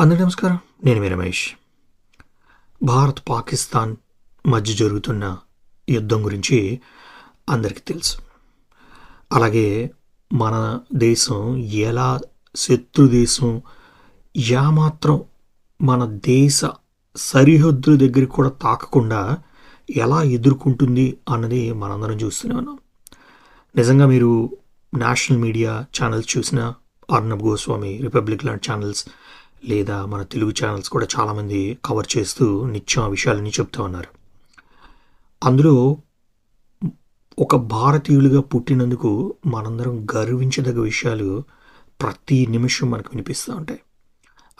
అందరి నమస్కారం. నేను మీ రమేష్. భారత్ పాకిస్తాన్ మధ్య జరుగుతున్న యుద్ధం గురించి అందరికీ తెలుసు. అలాగే మన దేశం ఎలా శత్రు దేశం యామాత్రం మన దేశ సరిహద్దుల దగ్గరికి కూడా తాకకుండా ఎలా ఎదుర్కొంటుంది అన్నది మనందరం చూస్తూనే ఉన్నాం. నిజంగా మీరు నేషనల్ మీడియా ఛానల్స్ చూసిన అర్ణబ్ గోస్వామి రిపబ్లిక్ లాంటి ఛానల్స్ లేదా మన తెలుగు ఛానల్స్ కూడా చాలామంది కవర్ చేస్తూ నిత్యం ఆ విషయాలన్నీ చెప్తూ ఉన్నారు. అందులో ఒక భారతీయులుగా పుట్టినందుకు మనందరం గర్వించదగ్గ విషయాలు ప్రతి నిమిషం మనకు వినిపిస్తూ ఉంటాయి.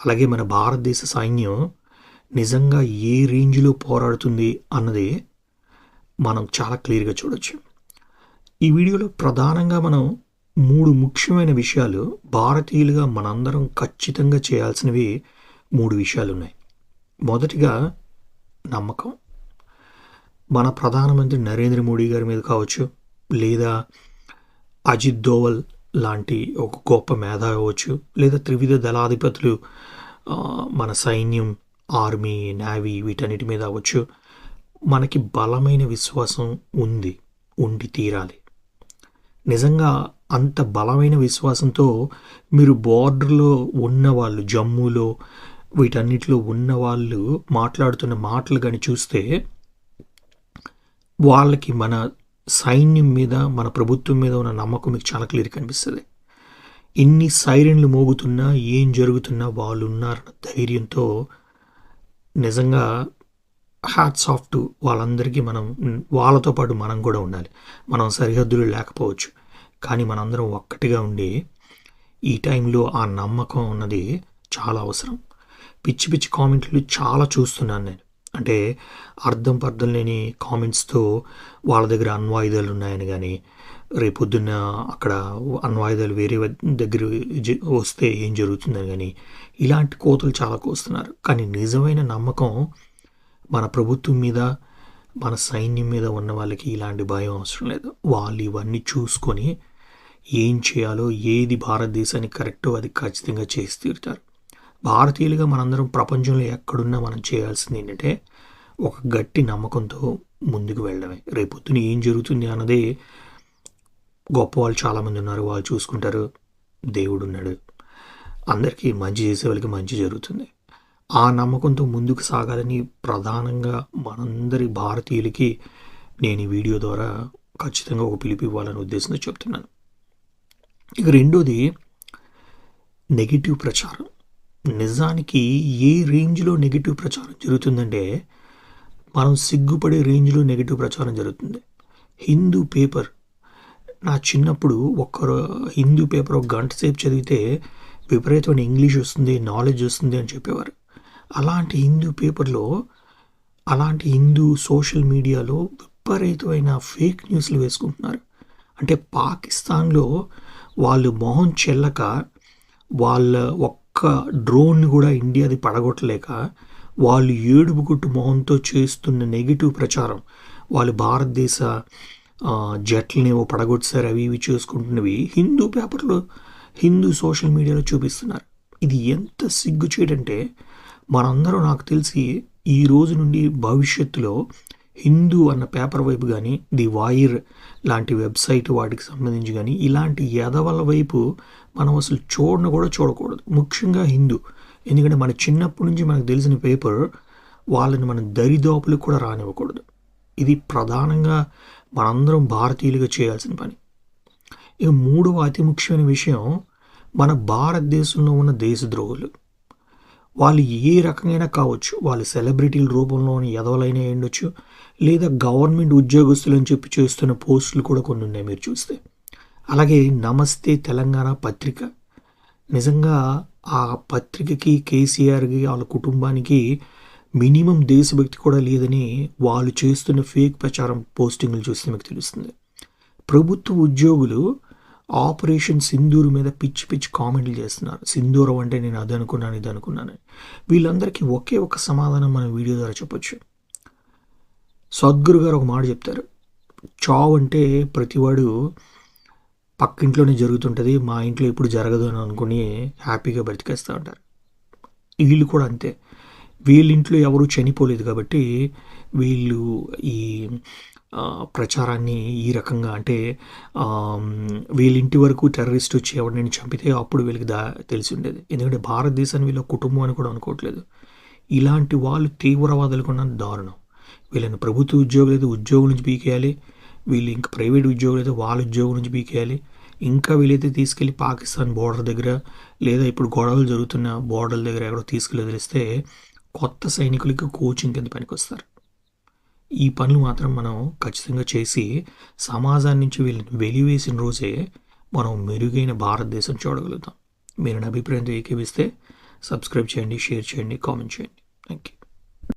అలాగే మన భారతదేశ సైన్యం నిజంగా ఏ రేంజ్లో పోరాడుతుంది అన్నది మనం చాలా క్లియర్గా చూడొచ్చు. ఈ వీడియోలో ప్రధానంగా మనం మూడు ముఖ్యమైన విషయాలు భారతీయులుగా మనందరం ఖచ్చితంగా చేయాల్సినవి మూడు విషయాలు ఉన్నాయి మొదటిగా నమ్మకం. మన ప్రధానమంత్రి నరేంద్ర మోడీ గారి మీద కావచ్చు లేదా అజిత్ దోవల్ లాంటి ఒక గొప్ప మేధావి అవ్వచ్చు లేదా త్రివిధ దళాధిపతులు మన సైన్యం ఆర్మీ నేవీ వీటన్నిటి మీద అవ్వచ్చు. మనకి బలమైన విశ్వాసం ఉంది ఉండి తీరాలి. నిజంగా అంత బలమైన విశ్వాసంతో మీరు బార్డర్లో ఉన్న వాళ్ళు జమ్మూలో వీటన్నిటిలో ఉన్న వాళ్ళు మాట్లాడుతున్న మాటలు కానీ చూస్తే వాళ్ళకి మన సైన్యం మీద మన ప్రభుత్వం మీద ఉన్న నమ్మకం మీకు చాలా క్లియర్ కనిపిస్తుంది. ఎన్ని సైరన్లు మోగుతున్నా ఏం జరుగుతున్నా వాళ్ళు ఉన్నారన్న ధైర్యంతో నిజంగా హ్యాట్స్ ఆఫ్ టు వాళ్ళందరికీ మనం వాళ్ళతో పాటు మనం కూడా ఉండాలి. మనం సరిహద్దులు లేకపోవచ్చు. కానీ మనందరం ఒక్కటిగా ఉండి ఈ టైంలో ఆ నమ్మకం ఉన్నది చాలా అవసరం. పిచ్చి పిచ్చి కామెంట్లు చాలా చూస్తున్నాను నేను. అంటే అర్థం పర్థం లేని కామెంట్స్తో వాళ్ళ దగ్గర అణ్వాయుధాలు ఉన్నాయని కానీ రేపొద్దున్న అక్కడ అణ్వాయుధాలు వేరే దగ్గర వస్తే ఏం జరుగుతుందని కానీ ఇలాంటి కోతలు చాలా కోస్తున్నారు. కానీ నిజమైన నమ్మకం మన ప్రభుత్వం మీద మన సైన్యం మీద ఉన్న వాళ్ళకి ఇలాంటి భయం అవసరం లేదు. వాళ్ళు ఇవన్నీ చూసుకొని ఏం చేయాలో ఏది భారతదేశానికి కరెక్టో అది ఖచ్చితంగా చేసి తీరుతారు. భారతీయులుగా మనందరం ప్రపంచంలో ఎక్కడున్నా మనం చేయాల్సింది ఏంటంటే ఒక గట్టి నమ్మకంతో ముందుకు వెళ్ళడమే. రేపొద్దున ఏం జరుగుతుంది అన్నదే గొప్ప వాళ్ళు చాలామంది ఉన్నారు వాళ్ళు చూసుకుంటారు దేవుడు ఉన్నాడు. అందరికీ మంచి చేసే వాళ్ళకి మంచి జరుగుతుంది. ఆ నమ్మకంతో ముందుకు సాగాలని ప్రధానంగా మనందరి భారతీయులకి నేను ఈ వీడియో ద్వారా ఖచ్చితంగా ఒక పిలుపు ఇవ్వాలనే ఉద్దేశంతో చెప్తున్నాను. ఇక రెండోది నెగిటివ్ ప్రచారం. నిజానికి ఏ రేంజ్లో నెగిటివ్ ప్రచారం జరుగుతుందంటే మనం సిగ్గుపడే రేంజ్లో నెగిటివ్ ప్రచారం జరుగుతుంది. హిందూ పేపర్ నా చిన్నప్పుడు ఒక్కరో హిందూ పేపర్ ఒక గంట సేపు చదివితే విపరీతమైన ఇంగ్లీష్ వస్తుంది నాలెడ్జ్ వస్తుంది అని చెప్పేవారు. అలాంటి హిందూ పేపర్లో అలాంటి హిందూ సోషల్ మీడియాలో విపరీతమైన ఫేక్ న్యూస్లు వేసుకుంటున్నారు. అంటే పాకిస్తాన్లో వాళ్ళు మొహం చెల్లక వాళ్ళ ఒక్క డ్రోన్ కూడా ఇండియాది పడగొట్టలేక వాళ్ళు ఏడుపు గుట్టు మొహంతో చేస్తున్న నెగిటివ్ ప్రచారం వాళ్ళు భారతదేశ జట్లనేవో జట్లని పడగొట్టారు అవి ఇవి చేసుకుంటున్నవి హిందూ పేపర్లో హిందూ సోషల్ మీడియాలో చూపిస్తున్నారు. ఇది ఎంత సిగ్గు చేయడంటే మనందరం నాకు తెలిసి ఈ రోజు నుండి భవిష్యత్తులో హిందూ అన్న పేపర్ వైపు కానీ ది వాయిర్ లాంటి వెబ్సైట్ వాటికి సంబంధించి కానీ ఇలాంటి ఎదవల వైపు మనం అసలు చూడను కూడా చూడకూడదు. ముఖ్యంగా హిందూ. ఎందుకంటే మన చిన్నప్పటి నుంచి మనకు తెలిసిన పేపర్ వాళ్ళని మనం దరిదోపులకు కూడా రానివ్వకూడదు. ఇది ప్రధానంగా మనందరం భారతీయులుగా చేయాల్సిన పని. ఇక మూడవ అతి ముఖ్యమైన విషయం మన భారతదేశంలో ఉన్న దేశద్రోహులు. వాళ్ళు ఏ రకంగా కావచ్చు వాళ్ళు సెలబ్రిటీల రూపంలోని ఎదవలైనా ఉండొచ్చు లేదా గవర్నమెంట్ ఉద్యోగస్తులని చెప్పి చేస్తున్న పోస్టులు కూడా కొన్ని ఉన్నాయి మీరు చూస్తే. అలాగే నమస్తే తెలంగాణ పత్రిక. నిజంగా ఆ పత్రికకి కేసీఆర్కి వాళ్ళ కుటుంబానికి మినిమం దేశభక్తి కూడా లేదని వాళ్ళు చేస్తున్న ఫేక్ ప్రచారం పోస్టింగ్లు చూస్తే మీకు తెలుస్తుంది. ప్రభుత్వ ఉద్యోగులు ఆపరేషన్ సింధూరు మీద పిచ్చి పిచ్చి కామెంట్లు చేస్తున్నారు. సింధూరం అంటే నేను అది అనుకున్నాను ఇది అనుకున్నాను వీళ్ళందరికీ ఒకే ఒక సమాధానం మన వీడియో ద్వారా చెప్పొచ్చు. సద్గురు గారు ఒక మాట చెప్తారు. చావు అంటే ప్రతివాడు పక్కింట్లోనే జరుగుతుంటుంది మా ఇంట్లో ఎప్పుడు జరగదు అని అనుకుని హ్యాపీగా బ్రతికేస్తూ ఉంటారు. వీళ్ళు కూడా అంతే. వీళ్ళింట్లో ఎవరూ చనిపోలేదు కాబట్టి వీళ్ళు ఈ ప్రచారాన్ని ఈ రకంగా అంటే వీళ్ళింటి వరకు టెర్రరిస్ట్ వచ్చి ఎవరినైనా చంపితే అప్పుడు వీళ్ళకి దా తెలిసి ఉండేది. ఎందుకంటే భారతదేశాన్ని వీళ్ళ కుటుంబం అని కూడా అనుకోవట్లేదు. ఇలాంటి వాళ్ళు తీవ్రవాదులు కూడా దారుణం. వీళ్ళని ప్రభుత్వ ఉద్యోగులు అయితే ఉద్యోగం నుంచి పీకేయాలి. వీళ్ళు ఇంకా ప్రైవేట్ ఉద్యోగులు అయితే వాళ్ళ ఉద్యోగం నుంచి పీకేయాలి. ఇంకా వీళ్ళైతే తీసుకెళ్ళి పాకిస్తాన్ బోర్డర్ దగ్గర లేదా ఇప్పుడు గొడవలు జరుగుతున్న బోర్డర్ దగ్గర ఎక్కడో తీసుకెళ్ళి వదిలిస్తే కొత్త సైనికులకి కోచింగ్ కింద పనికొస్తారు. ఈ పనులు మాత్రం మనం ఖచ్చితంగా చేసి సమాజాన్ని నుంచి వీళ్ళని వెలివేసిన రోజే మనం మెరుగైన భారతదేశం చూడగలుగుతాం. మీరు నా అభిప్రాయంతో ఏకీపిస్తే సబ్స్క్రైబ్ చేయండి షేర్ చేయండి కామెంట్ చేయండి. Thank you